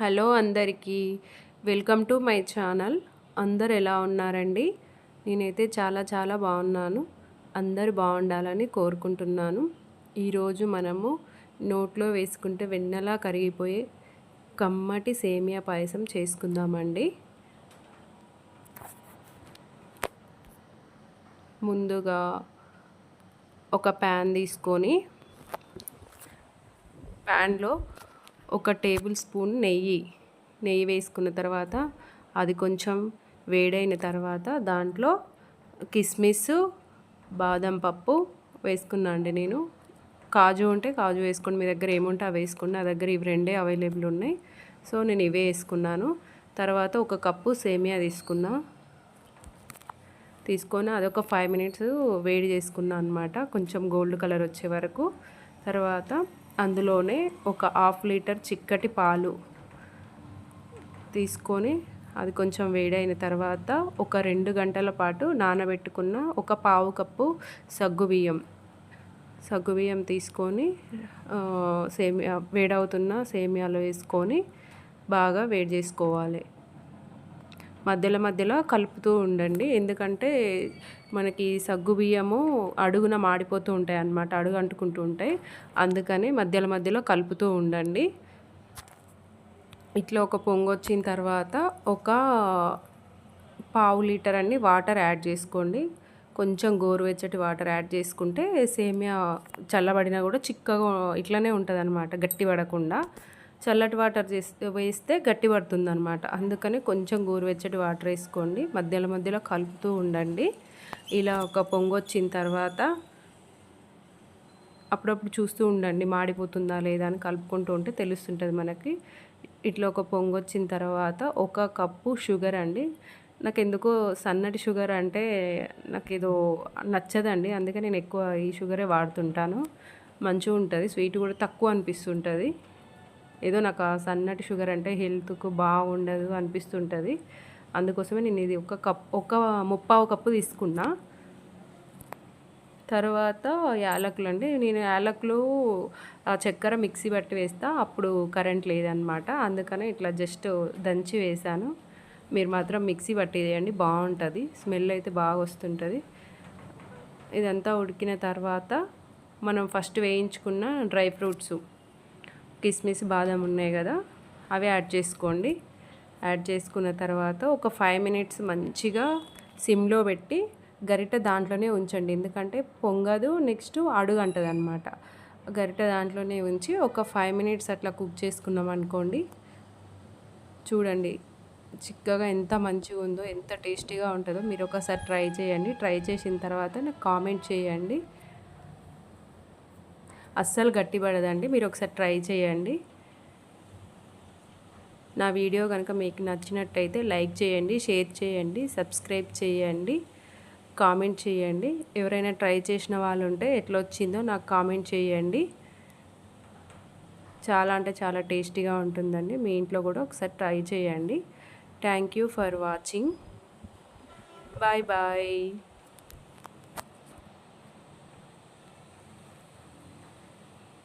Hello అందరికీ. Welcome to my channel. అందరు ఎలా ఉన్నారండి? నేనైతే చాలా చాలా బాగున్నాను. అందరు బాగుండాలని కోరుకుంటున్నాను. ఈరోజు మనము నోట్లో వేసుకుంటే వెన్నెలా కరిగిపోయే కమ్మటి సేమియా పాయసం చేసుకుందామండి. ముందుగా ఒక ప్యాన్ తీసుకొని ప్యాన్లో ఒక టేబుల్ స్పూన్ నెయ్యి నెయ్యి వేసుకున్న తర్వాత అది కొంచెం వేడైన తర్వాత దాంట్లో కిస్మిస్ బాదం పప్పు వేసుకున్నా అండి నేను. కాజు ఉంటే కాజు వేసుకోండి. మీ దగ్గర ఏముంటే అవి వేసుకోండి. నా దగ్గర ఇవి రెండే అవైలబుల్ ఉన్నాయి. సో నేను ఇవే వేసుకున్నాను. తర్వాత ఒక కప్పు సేమియా తీసుకున్నా. తీసుకొని అదొక ఫైవ్ మినిట్స్ వేడి చేసుకున్నా అనమాట కొంచెం గోల్డ్ కలర్ వచ్చే వరకు. తర్వాత అందులోనే ఒక హాఫ్ లీటర్ చిక్కటి పాలు తీసుకొని అది కొంచెం వేడైన తర్వాత ఒక రెండు గంటల పాటు నానబెట్టుకున్న ఒక పావు కప్పు సగ్గుబియ్యం సగ్గుబియ్యం తీసుకొని సేమియా వేడవుతున్న సేమియాలో వేసుకొని బాగా వేడి చేసుకోవాలి. మధ్యలో మధ్యలో కలుపుతూ ఉండండి. ఎందుకంటే మనకి సగ్గు బియ్యము అడుగున మాడిపోతూ ఉంటాయి అన్నమాట అడుగు అంటుకుంటూ ఉంటాయి. అందుకని మధ్యలో మధ్యలో కలుపుతూ ఉండండి. ఇట్లా ఒక పొంగు వచ్చిన తర్వాత ఒక పావు లీటర్ అన్ని వాటర్ యాడ్ చేసుకోండి. కొంచెం గోరువెచ్చటి వాటర్ యాడ్ చేసుకుంటే సేమియా చల్లబడినా కూడా చిక్కగా ఇట్లనే ఉంటుంది అనమాట గట్టి పడకుండా చల్లటి వాటర్ చేస్తే వేస్తే గట్టి పడుతుంది అనమాట అందుకని కొంచెం గోరువెచ్చటి వాటర్ వేసుకోండి. మధ్యలో మధ్యలో కలుపుతూ ఉండండి. ఇలా ఒక పొంగొచ్చిన తర్వాత అప్పుడప్పుడు చూస్తూ ఉండండి మాడిపోతుందా లేదా అని కలుపుకుంటూ ఉంటే తెలుస్తుంటుంది మనకి. ఇట్లా ఒక పొంగొచ్చిన తర్వాత ఒక కప్పు షుగర్ అండి. నాకు ఎందుకో సన్నటి షుగర్ అంటే నాకు ఏదో నచ్చదండి. అందుకే నేను ఎక్కువ ఈ షుగరే వాడుతుంటాను. మంచిగా ఉంటుంది స్వీట్ కూడా తక్కువ అనిపిస్తుంటుంది. ఏదో నాకు ఆ సన్నటి షుగర్ అంటే హెల్త్కు బాగుండదు అనిపిస్తుంటుంది. అందుకోసమే నేను ఇది ఒక కప్ ఒక ముప్పావు కప్పు తీసుకున్నా. తర్వాత యాలకులు అండి. నేను యాలకులు చక్కెర మిక్సీ పట్టి వేస్తా. అప్పుడు కరెంట్ లేదనమాట. అందుకనే ఇట్లా జస్ట్ దంచి వేసాను. మీరు మాత్రం మిక్సీ పట్టి వేయండి. బాగుంటుంది. స్మెల్ అయితే బాగా వస్తుంటుంది. ఇదంతా ఉడికిన తర్వాత మనం ఫస్ట్ వేయించుకున్న డ్రై ఫ్రూట్స్. కిస్మిస్ బాదం ఉన్నాయి కదా అవి యాడ్ చేసుకోండి. యాడ్ చేసుకున్న తర్వాత ఒక ఫైవ్ మినిట్స్ మంచిగా సిమ్లో పెట్టి గరిట దాంట్లోనే ఉంచండి. ఎందుకంటే పొంగదు నెక్స్ట్ అడుగు అంటుంది అనమాట గరిట దాంట్లోనే ఉంచి ఒక ఫైవ్ మినిట్స్ అట్లా కుక్ చేసుకున్నాం అనుకోండి. చూడండి చిక్కగా ఎంత మంచిగా ఉందో ఎంత టేస్టీగా ఉంటుందో మీరు ఒకసారి ట్రై చేయండి. ట్రై చేసిన తర్వాత నాకు కామెంట్ చేయండి. అస్సలు గట్టిపడదండి. మీరు ఒకసారి ట్రై చేయండి. నా వీడియో కనుక మీకు నచ్చినట్టయితే లైక్ చేయండి షేర్ చేయండి సబ్స్క్రైబ్ చేయండి కామెంట్ చేయండి. ఎవరైనా ట్రై చేసిన వాళ్ళు ఉంటే ఎట్లా వచ్చిందో నాకు కామెంట్ చేయండి. చాలా అంటే చాలా టేస్టీగా ఉంటుందండి. మీ ఇంట్లో కూడా ఒకసారి ట్రై చేయండి. Thank you for watching. Bye bye.